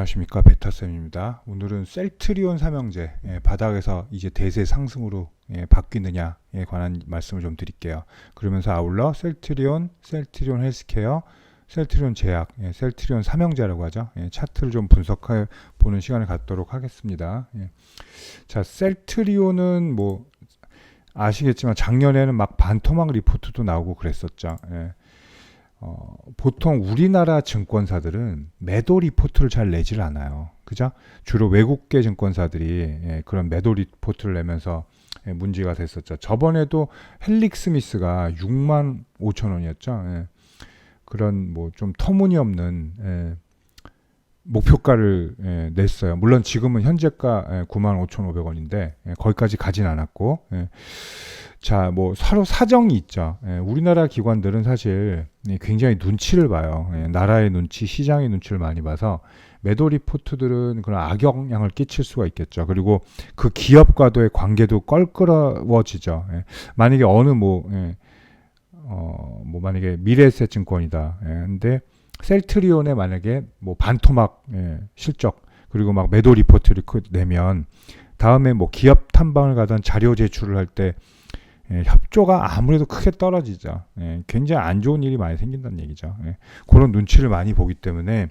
안녕하십니까 베타쌤입니다. 오늘은 셀트리온 삼형제 예, 바닥에서 이제 대세 상승으로 예, 바뀌느냐에 관한 말씀을 좀 드릴게요. 그러면서 아울러 셀트리온, 셀트리온 헬스케어, 셀트리온 제약, 예, 셀트리온 삼형제라고 하죠. 예, 차트를 좀 분석해 보는 시간을 갖도록 하겠습니다. 예. 자, 셀트리온은 뭐 아시겠지만 작년에는 막 반토막 리포트도 나오고 그랬었죠. 예. 어, 보통 우리나라 증권사들은 매도 리포트를 잘 내질 않아요. 그죠? 주로 외국계 증권사들이 예, 그런 매도 리포트를 내면서 예, 문제가 됐었죠. 저번에도 헬릭 스미스가 6만 5천 원이었죠. 예. 그런 뭐 좀 터무니없는 예, 목표가를 예, 냈어요. 물론 지금은 현재가 예, 9만 5,500원인데 예, 거기까지 가진 않았고 예. 자, 뭐 서로 사정이 있죠. 예, 우리나라 기관들은 사실 예, 굉장히 눈치를 봐요. 예, 나라의 눈치, 시장의 눈치를 많이 봐서 매도 리포트들은 그런 악영향을 끼칠 수가 있겠죠. 그리고 그 기업과도의 관계도 껄끄러워지죠. 예, 만약에 어느 뭐, 예, 어, 뭐 만약에 미래에셋 증권이다. 예, 근데 셀트리온에 만약에 뭐 반토막 예, 실적 그리고 막 매도 리포트를 그 내면 다음에 뭐 기업 탐방을 가던 자료 제출을 할때 예, 협조가 아무래도 크게 떨어지죠. 예, 굉장히 안 좋은 일이 많이 생긴다는 얘기죠. 예, 그런 눈치를 많이 보기 때문에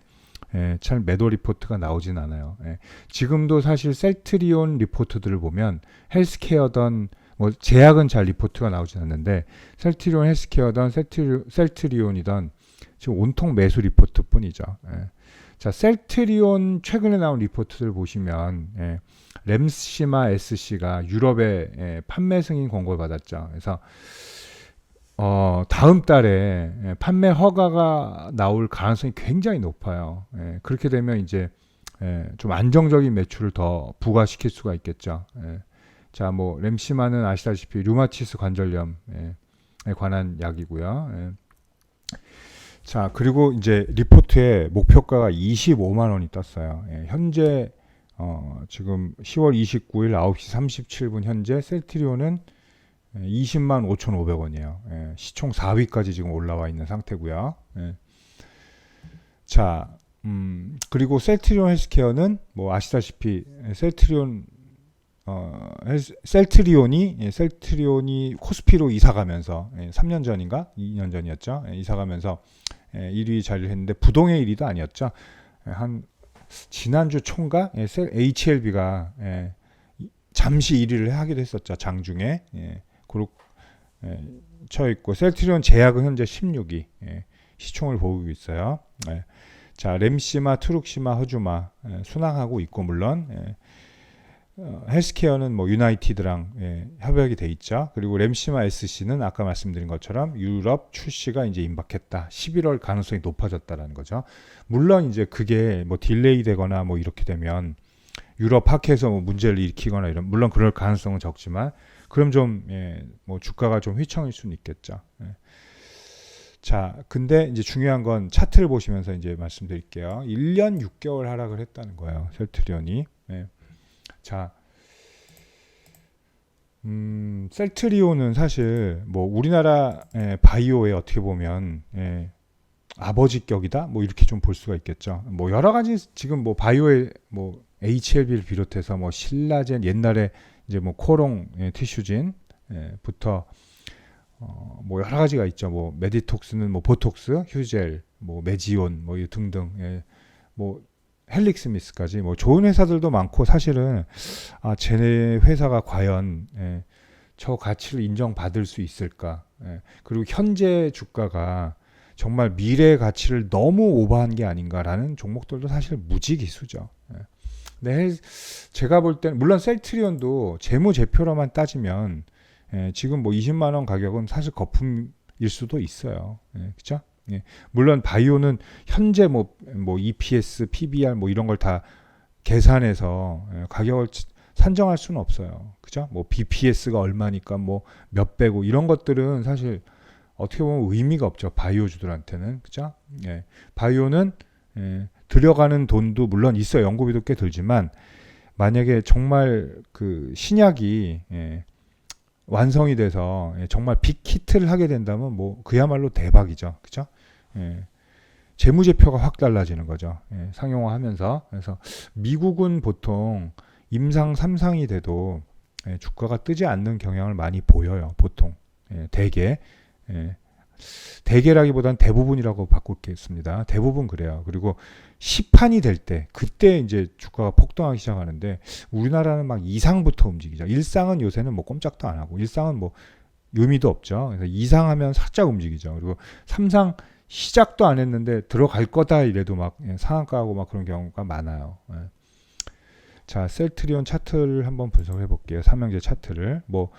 예, 잘 매도 리포트가 나오진 않아요. 예, 지금도 사실 셀트리온 리포트들을 보면 헬스케어던 뭐 제약은 잘 리포트가 나오진 않는데 셀트리온 헬스케어던 셀트리, 셀트리온이던 지금 온통 매수 리포트 뿐이죠. 예. 자, 셀트리온 최근에 나온 리포트들 보시면 예, 램시마 SC가 유럽에 예, 판매 승인 권고를 받았죠. 그래서 어, 다음 달에 예, 판매 허가가 나올 가능성이 굉장히 높아요. 예, 그렇게 되면 이제 예, 좀 안정적인 매출을 더 부과시킬 수가 있겠죠. 예. 자, 뭐 램시마는 아시다시피 류마티스 관절염에 관한 약이고요. 예. 자, 그리고 이제 리포트에 목표가가 25만 원이 떴어요. 예, 현재 어, 지금 10월 29일 9시 37분 현재 셀트리온은 20만 5,500원이에요. 예, 시총 4위까지 지금 올라와 있는 상태고요. 예. 자, 음, 그리고 셀트리온 헬스케어는 뭐 아시다시피 셀트리온 어, 셀트리온이 예, 셀트리온이 코스피로 이사 가면서 예, 3년 전인가 2년 전이었죠. 예, 이사 가면서 예, 1위 자리를 했는데 부동의 1위도 아니었죠. 예, 한 지난주 총각 예, HLB가 예, 잠시 1위를 하기도 했었죠. 장중에 예, 그룹 예, 쳐 있고 셀트리온 제약은 현재 16위 예, 시총을 보고 있어요. 예. 자 램시마, 트룩시마, 허주마 예, 순항하고 있고 물론 예, 어, 헬스케어는 뭐 유나이티드랑 예, 협약이 돼 있죠. 그리고 램시마 SC는 아까 말씀드린 것처럼 유럽 출시가 이제 임박했다. 11월 가능성이 높아졌다라는 거죠. 물론 이제 그게 뭐 딜레이 되거나 뭐 이렇게 되면 유럽 학회에서 뭐 문제를 일으키거나 이런 물론 그럴 가능성은 적지만 그럼 좀 예, 뭐 주가가 좀 휘청일 수는 있겠죠. 예. 자, 근데 이제 중요한 건 차트를 보시면서 이제 말씀드릴게요. 1년 6개월 하락을 했다는 거예요. 셀트리온이. 예. 자, 음, 셀트리온은 사실 뭐 우리나라 예, 바이오에 어떻게 보면 예, 아버지격이다 뭐 이렇게 좀 볼 수가 있겠죠. 뭐 여러 가지 지금 뭐 바이오의 뭐 HLB를 비롯해서 뭐 신라젠 옛날에 이제 뭐 코롱 예, 티슈진부터 어, 뭐 여러 가지가 있죠. 뭐 메디톡스는 뭐 보톡스, 휴젤, 뭐 메지온 뭐 등등 예, 뭐 헬릭 스미스까지 뭐 좋은 회사들도 많고 사실은 아 쟤네 회사가 과연 예, 저 가치를 인정받을 수 있을까? 예, 그리고 현재 주가가 정말 미래 가치를 너무 오버한 게 아닌가라는 종목들도 사실 무지기수죠. 예. 근데 제가 볼 때는 물론 셀트리온도 재무제표로만 따지면 예, 지금 뭐 20만 원 가격은 사실 거품일 수도 있어요. 예, 그렇죠? 예. 물론 바이오는 현재 뭐, 뭐 EPS, PBR 뭐 이런 걸 다 계산해서 예, 가격을 산정할 수는 없어요. 그죠? 뭐 BPS가 얼마니까 뭐 몇 배고 이런 것들은 사실 어떻게 보면 의미가 없죠. 바이오주들한테는. 그죠? 예. 바이오는 예, 들여가는 돈도 물론 있어요. 연구비도 꽤 들지만 만약에 정말 그 신약이 예, 완성이 돼서 예, 정말 빅히트를 하게 된다면 뭐 그야말로 대박이죠. 그죠? 예. 재무제표가 확 달라지는 거죠. 예, 상용화하면서 그래서 미국은 보통 임상 3상이 돼도 예, 주가가 뜨지 않는 경향을 많이 보여요. 보통 예, 대개 예, 대개라기보다는 대부분이라고 바꾸겠습니다. 대부분 그래요. 그리고 시판이 될 때 그때 이제 주가가 폭등하기 시작하는데 우리나라는 막 이상부터 움직이죠. 일상은 요새는 뭐 꼼짝도 안 하고 일상은 뭐 의미도 없죠. 그래서 이상하면 살짝 움직이죠. 그리고 삼상 시작도 안 했는데 들어갈 거다 이래도 막 예, 상한가하고 막 그런 경우가 많아요. 예. 자, 셀트리온 차트를 한번 분석해 볼게요. 삼형제 차트를 뭐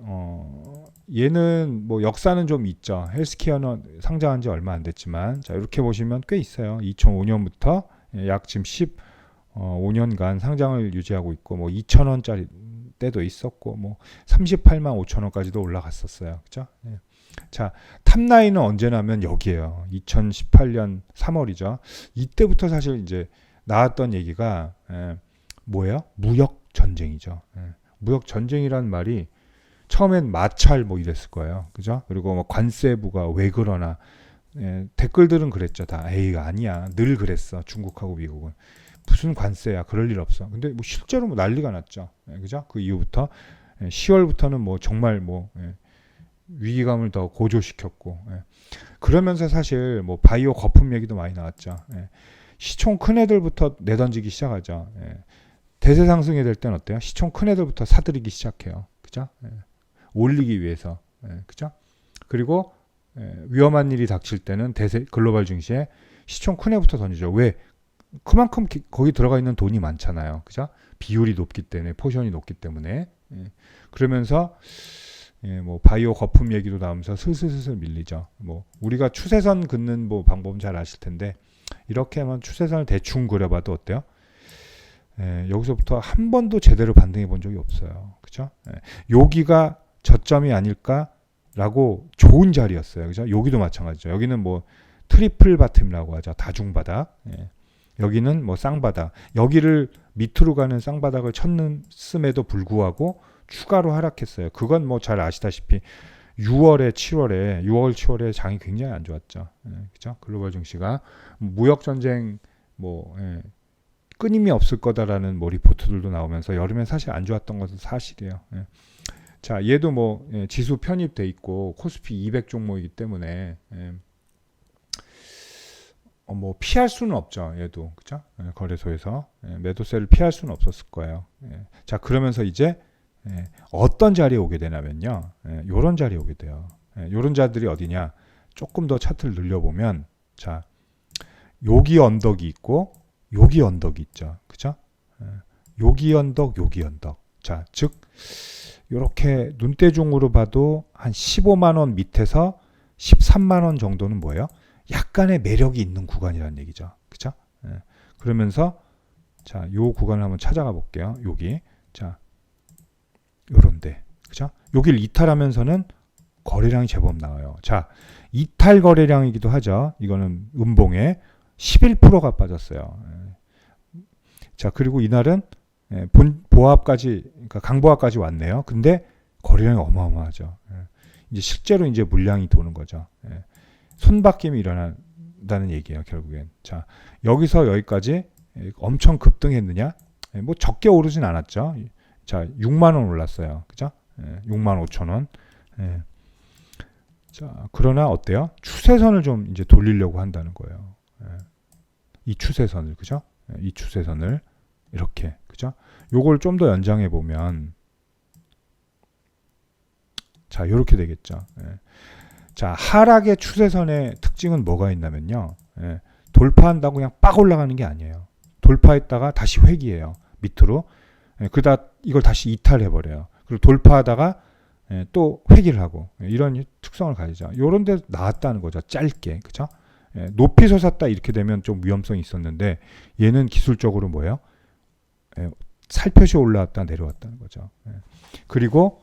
어, 얘는 뭐 역사는 좀 있죠. 헬스케어는 상장한 지 얼마 안 됐지만 자, 이렇게 보시면 꽤 있어요. 2005년부터 약 지금 15년간 상장을 유지하고 있고 뭐 2,000원짜리 때도 있었고 뭐 38만 5천 원까지도 올라갔었어요. 그죠? 예. 자, 탑라인은 언제나면 여기에요. 2018년 3월이죠. 이때부터 사실 이제 나왔던 얘기가 예, 뭐예요? 무역 전쟁이죠. 예. 무역 전쟁이라는 말이 처음엔 마찰 뭐 이랬을 거예요. 그죠? 그리고 뭐 관세부가 왜 그러나 예, 댓글들은 그랬죠. 다 에이 아니야. 늘 그랬어. 중국하고 미국은 무슨 관세야. 그럴 일 없어. 근데 뭐 실제로 뭐 난리가 났죠. 예, 그죠? 그 이후부터 예, 10월부터는 뭐 정말 뭐 예, 위기감을 더 고조시켰고 예. 그러면서 사실 뭐 바이오 거품 얘기도 많이 나왔죠. 예. 시총 큰 애들부터 내던지기 시작하죠. 예. 대세 상승이 될땐 어때요? 시총 큰 애들부터 사들이기 시작해요. 그죠? 예. 올리기 위해서. 예. 그죠? 그리고 예. 위험한 일이 닥칠 때는 대세 글로벌 증시에 시총 큰 애부터 던지죠. 왜? 그만큼 기, 거기 들어가 있는 돈이 많잖아요. 그죠? 비율이 높기 때문에 포션이 높기 때문에. 예. 그러면서 예, 뭐 바이오 거품 얘기도 나오면서 슬슬슬슬 밀리죠. 뭐 우리가 추세선 긋는 뭐 방법은 잘 아실 텐데 이렇게 하면 추세선을 대충 그려봐도 어때요? 예, 여기서부터 한 번도 제대로 반등해 본 적이 없어요. 그죠? 예, 여기가 저점이 아닐까라고 좋은 자리였어요. 그죠? 여기도 마찬가지죠. 여기는 뭐 트리플 바텀이라고 하죠. 다중바닥. 예. 여기는 뭐 쌍바닥. 여기를 밑으로 가는 쌍바닥을 쳤는 씀에도 불구하고 추가로 하락했어요. 그건 뭐 잘 아시다시피 6월에 7월에 6월 7월에 장이 굉장히 안 좋았죠. 예, 그죠? 글로벌 증시가 무역 전쟁 뭐 예, 끊임이 없을 거다라는 뭐 리포트들도 나오면서 여름에 사실 안 좋았던 것은 사실이에요. 예. 자, 얘도 뭐 예, 지수 편입돼 있고 코스피 200 종목이기 때문에 예. 어, 뭐 피할 수는 없죠. 얘도 그죠? 예, 거래소에서 예, 매도세를 피할 수는 없었을 거예요. 예. 자, 그러면서 이제 예, 어떤 자리에 오게 되냐면요. 예, 요런 자리에 오게 돼요. 예, 요런 자들이 어디냐? 조금 더 차트를 늘려보면 자, 여기 언덕이 있고 여기 언덕이 있죠. 그죠? 예, 여기 언덕, 여기 언덕. 자, 즉 요렇게 눈대중으로 봐도 한 15만 원 밑에서 13만 원 정도는 뭐예요? 약간의 매력이 있는 구간이라는 얘기죠. 그죠? 예, 그러면서 자, 요 구간을 한번 찾아가 볼게요. 여기. 자, 요런데 그죠? 여길 이탈하면서는 거래량이 제법 나와요. 자, 이탈 거래량이기도 하죠. 이거는 음봉에 11%가 빠졌어요. 예. 자, 그리고 이날은 예, 본 보합까지 그러니까 강보합까지 왔네요. 근데 거래량이 어마어마하죠. 예. 이제 실제로 이제 물량이 도는 거죠. 손바뀜이 일어난다는 얘기예요, 결국엔. 자, 여기서 여기까지 엄청 급등했느냐? 뭐 적게 오르진 않았죠. 자, 6만 원 올랐어요. 그죠? 예, 6만 5천 원. 예. 자, 그러나 어때요? 추세선을 좀 이제 돌리려고 한다는 거예요. 예. 이 추세선을, 그죠? 예, 이 추세선을 이렇게, 그죠? 요걸 좀 더 연장해 보면 자, 이렇게 되겠죠. 예. 자, 하락의 추세선의 특징은 뭐가 있냐면요. 예. 돌파한다고 그냥 빡 올라가는 게 아니에요. 돌파했다가 다시 회귀해요. 밑으로. 예, 그다 이걸 다시 이탈해 버려요. 그리고 돌파하다가 예, 또 회귀를 하고 예, 이런 특성을 가지죠. 요런 데 나왔다는 거죠. 짧게. 그죠? 예, 높이 솟았다 이렇게 되면 좀 위험성이 있었는데 얘는 기술적으로 뭐예요? 예, 살펴시 올라왔다 내려왔다는 거죠. 예. 그리고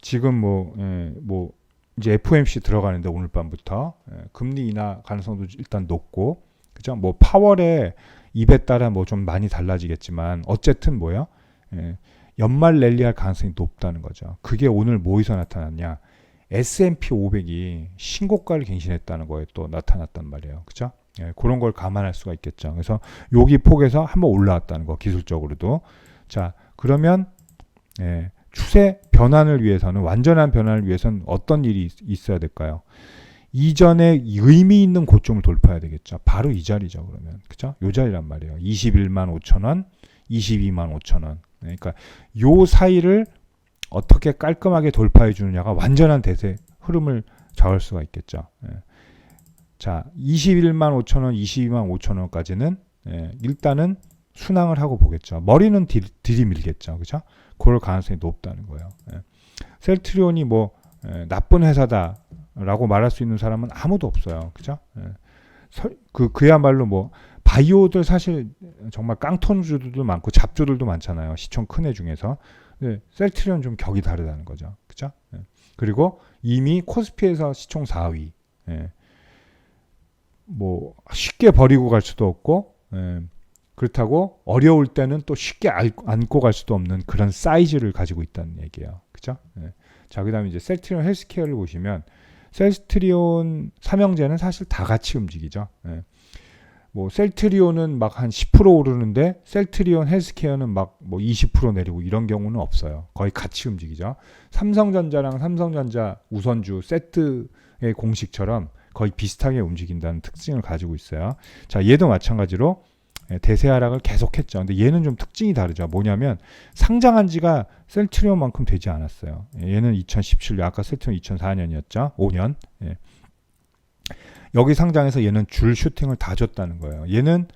지금 뭐, 예, 뭐 이제 FOMC 들어가는데 오늘 밤부터 예, 금리 인하 가능성도 일단 높고 그죠? 뭐 파월의 입에 따라 뭐 좀 많이 달라지겠지만 어쨌든 뭐예요? 예, 연말 랠리할 가능성이 높다는 거죠. 그게 오늘 뭐에서 나타났냐? S&P 500이 신고가를 갱신했다는 거에 또 나타났단 말이에요. 그죠? 예, 그런 걸 감안할 수가 있겠죠. 그래서 여기 폭에서 한번 올라왔다는 거 기술적으로도. 자, 그러면 예, 추세 변환을 위해서는 완전한 변환을 위해서는 어떤 일이 있- 있어야 될까요? 이전에 의미 있는 고점을 돌파해야 되겠죠. 바로 이 자리죠. 그러면 그죠? 요 자리란 말이에요. 21만 5천 원, 22만 5천 원. 네, 그러니까 요 사이를 어떻게 깔끔하게 돌파해 주느냐가 완전한 대세 흐름을 잡을 수가 있겠죠. 예. 자, 21만 5천 원, 22만 5천 원까지는 예, 일단은 순항을 하고 보겠죠. 머리는 들, 들이밀겠죠. 그죠? 그럴 가능성이 높다는 거예요. 예. 셀트리온이 뭐 예, 나쁜 회사다라고 말할 수 있는 사람은 아무도 없어요. 그죠? 예. 서- 그 그야말로 뭐 바이오들 사실 정말 깡통주들도 많고 잡주들도 많잖아요. 시총 큰 애 중에서. 네, 셀트리온 좀 격이 다르다는 거죠. 그죠? 예. 그리고 이미 코스피에서 시총 4위. 예. 뭐 쉽게 버리고 갈 수도 없고 예. 그렇다고 어려울 때는 또 쉽게 알- 안고 갈 수도 없는 그런 사이즈를 가지고 있다는 얘기예요. 그죠? 예. 자, 그다음에 이제 셀트리온 헬스케어를 보시면 셀트리온 삼형제는 사실 다 같이 움직이죠. 예. 뭐 셀트리온은 막 한 10% 오르는데 셀트리온 헬스케어는 막 뭐 20% 내리고 이런 경우는 없어요. 거의 같이 움직이죠. 삼성전자랑 삼성전자 우선주 세트의 공식처럼 거의 비슷하게 움직인다는 특징을 가지고 있어요. 자, 얘도 마찬가지로 예, 대세 하락을 계속했죠. 근데 얘는 좀 특징이 다르죠. 뭐냐면 상장한 지가 셀트리온만큼 되지 않았어요. 예, 얘는 2017년 아까 셀트리온 2004년이었죠. 5년. 예. 여기 상장해서 얘는 줄 슈팅을 다 줬다는 거예요. 얘는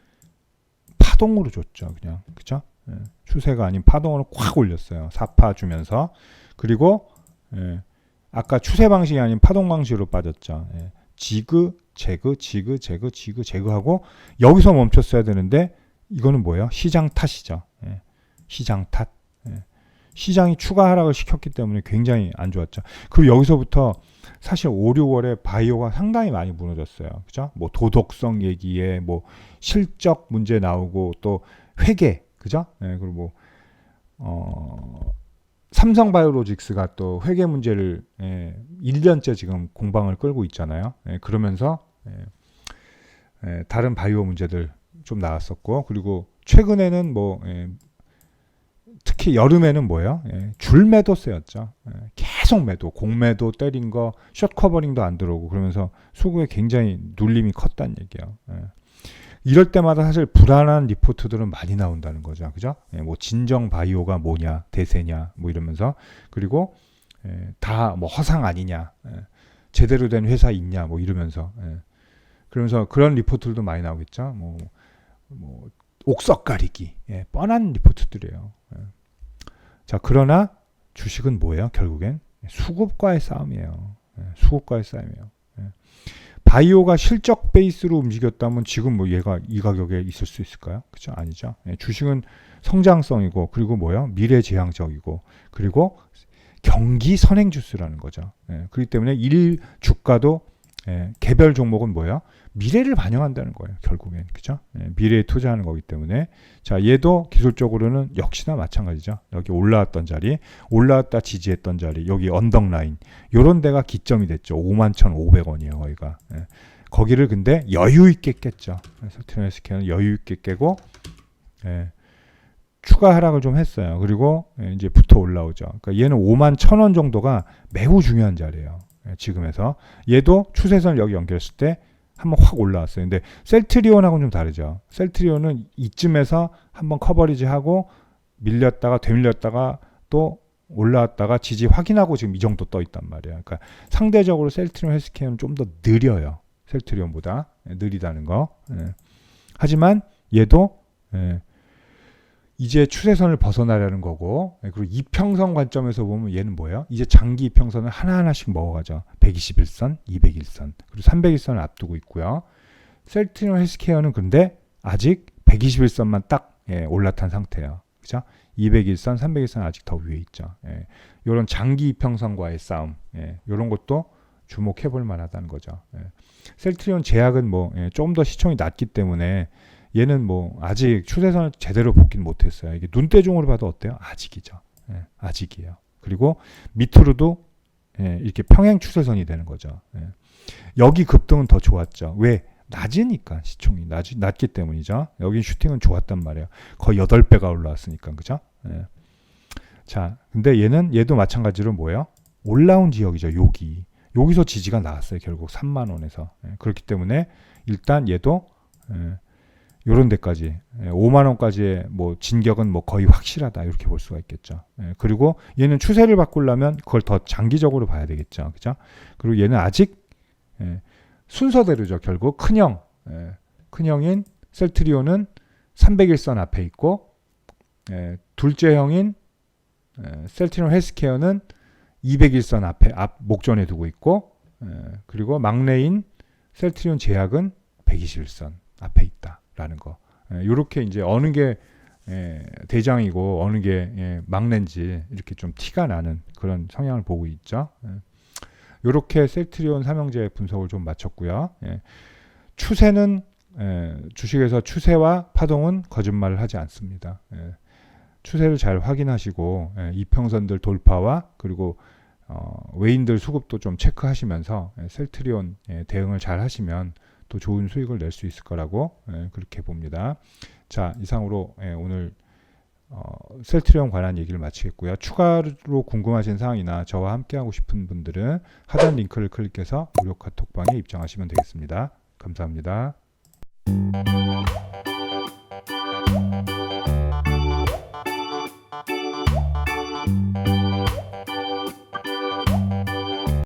파동으로 줬죠. 그냥 그죠? 예, 추세가 아닌 파동으로 꽉 올렸어요. 사파 주면서 그리고 예, 아까 추세 방식이 아닌 파동 방식으로 빠졌죠. 예, 지그 제그 지그 제그 지그 제그하고 여기서 멈췄어야 되는데 이거는 뭐예요? 시장 탓이죠. 예, 시장 탓. 예, 시장이 추가 하락을 시켰기 때문에 굉장히 안 좋았죠. 그리고 여기서부터 사실 5, 6월에 바이오가 상당히 많이 무너졌어요. 그죠? 뭐 도덕성 얘기에 뭐 실적 문제 나오고 또 회계, 그죠? 예, 그리고 뭐, 어, 삼성 바이오로직스가 또 회계 문제를 예, 1년째 지금 공방을 끌고 있잖아요. 예, 그러면서 예, 예, 다른 바이오 문제들 좀 나왔었고 그리고 최근에는 뭐 예, 특히 여름에는 뭐예요? 예, 줄 매도 세였죠. 예, 계속 매도, 공매도 때린 거, 숏 커버링도 안 들어오고 그러면서 수급에 굉장히 눌림이 컸다는 얘기예요. 예. 이럴 때마다 사실 불안한 리포트들은 많이 나온다는 거죠. 그죠? 예, 뭐 진정 바이오가 뭐냐, 대세냐, 뭐 이러면서 그리고 예, 다뭐 허상 아니냐, 예, 제대로 된 회사 있냐, 뭐 이러면서 예. 그러면서 그런 리포트들도 많이 나오겠죠. 뭐, 뭐 옥석 가리기, 예, 뻔한 리포트들이에요. 예. 자, 그러나 주식은 뭐예요? 결국엔 수급과의 싸움이에요. 예, 수급과의 싸움이에요. 예. 바이오가 실적 베이스로 움직였다면 지금 뭐 얘가 이 가격에 있을 수 있을까요? 그죠? 아니죠. 예, 주식은 성장성이고 그리고 뭐요? 미래 지향적이고 그리고 경기 선행 주스라는 거죠. 예, 그렇기 때문에 일 주가도 예, 개별 종목은 뭐예요? 미래를 반영한다는 거예요. 결국엔 그죠? 예, 미래에 투자하는 거기 때문에 자 얘도 기술적으로는 역시나 마찬가지죠. 여기 올라왔던 자리, 올라왔다 지지했던 자리, 여기 언덕 라인 요런 데가 기점이 됐죠. 51,500원이에요, 거기가. 예. 거기를 근데 여유 있게 깼죠. 그래서 트레스케는 여유 있게 깨고 예. 추가 하락을 좀 했어요. 그리고 예, 이제 붙어 올라오죠. 그러니까 얘는 5만 1,000원 정도가 매우 중요한 자리예요. 예, 지금에서 얘도 추세선을 여기 연결했을 때 한번 확 올라왔어요. 근데 셀트리온하고는 좀 다르죠. 셀트리온은 이쯤에서 한번 커버리지하고 밀렸다가 되밀렸다가 또 올라왔다가 지지 확인하고 지금 이 정도 떠 있단 말이에요. 그러니까 상대적으로 셀트리온 헬스케어는 좀 더 느려요. 셀트리온보다 예, 느리다는 거. 예. 하지만 얘도 예, 이제 추세선을 벗어나려는 거고 예, 그리고 이평선 관점에서 보면 얘는 뭐예요? 이제 장기 이평선을 하나하나씩 먹어가죠. 121선, 201선, 그리고 301선을 앞두고 있고요. 셀트리온 헬스케어는 근데 아직 121선만 딱 예, 올라탄 상태예요. 그죠? 201선, 301선 아직 더 위에 있죠. 예. 이런 장기 이평선과의 싸움, 예, 이런 것도 주목해 볼 만하다는 거죠. 예. 셀트리온 제약은 뭐 예, 조금 더 시총이 낮기 때문에 얘는 뭐 아직 추세선을 제대로 복긴 못했어요. 이게 눈대중으로 봐도 어때요? 아직이죠. 예, 아직이에요. 그리고 밑으로도 예, 이렇게 평행 추세선이 되는 거죠. 예. 여기 급등은 더 좋았죠. 왜? 낮으니까 시총이 낮, 낮기 때문이죠. 여기 슈팅은 좋았단 말이에요. 거의 8배가 올라왔으니까 그죠? 예. 자, 근데 얘는 얘도 마찬가지로 뭐예요? 올라온 지역이죠. 여기. 여기서 지지가 나왔어요. 결국 3만 원에서. 예, 그렇기 때문에 일단 얘도 예, 요런 데까지 예, 5만 원까지의 뭐 진격은 뭐 거의 확실하다 이렇게 볼 수가 있겠죠. 예, 그리고 얘는 추세를 바꾸려면 그걸 더 장기적으로 봐야 되겠죠. 그죠? 그리고 얘는 아직 예, 순서대로죠. 결국 큰형 예, 큰형인 셀트리온은 301선 앞에 있고 예, 둘째 형인 예, 셀트리온 헬스케어는 201선 앞에 앞 목전에 두고 있고 예, 그리고 막내인 셀트리온 제약은 121선 앞에 있다 라는 거. 이렇게 이제 어느 게 예, 대장이고 어느 게 예, 막내인지 이렇게 좀 티가 나는 그런 성향을 보고 있죠. 이렇게 셀트리온 삼형제 분석을 좀 마쳤고요. 예, 추세는 예, 주식에서 추세와 파동은 거짓말을 하지 않습니다. 예, 추세를 잘 확인하시고 예, 이평선들 돌파와 그리고 어, 외인들 수급도 좀 체크하시면서 예, 셀트리온 예, 대응을 잘 하시면 또 좋은 수익을 낼 수 있을 거라고 예, 그렇게 봅니다. 자 이상으로 예, 오늘 어, 셀트리온 관한 얘기를 마치겠고요. 추가로 궁금하신 사항이나 저와 함께하고 싶은 분들은 하단 링크를 클릭해서 무료 카톡방에 입장하시면 되겠습니다. 감사합니다.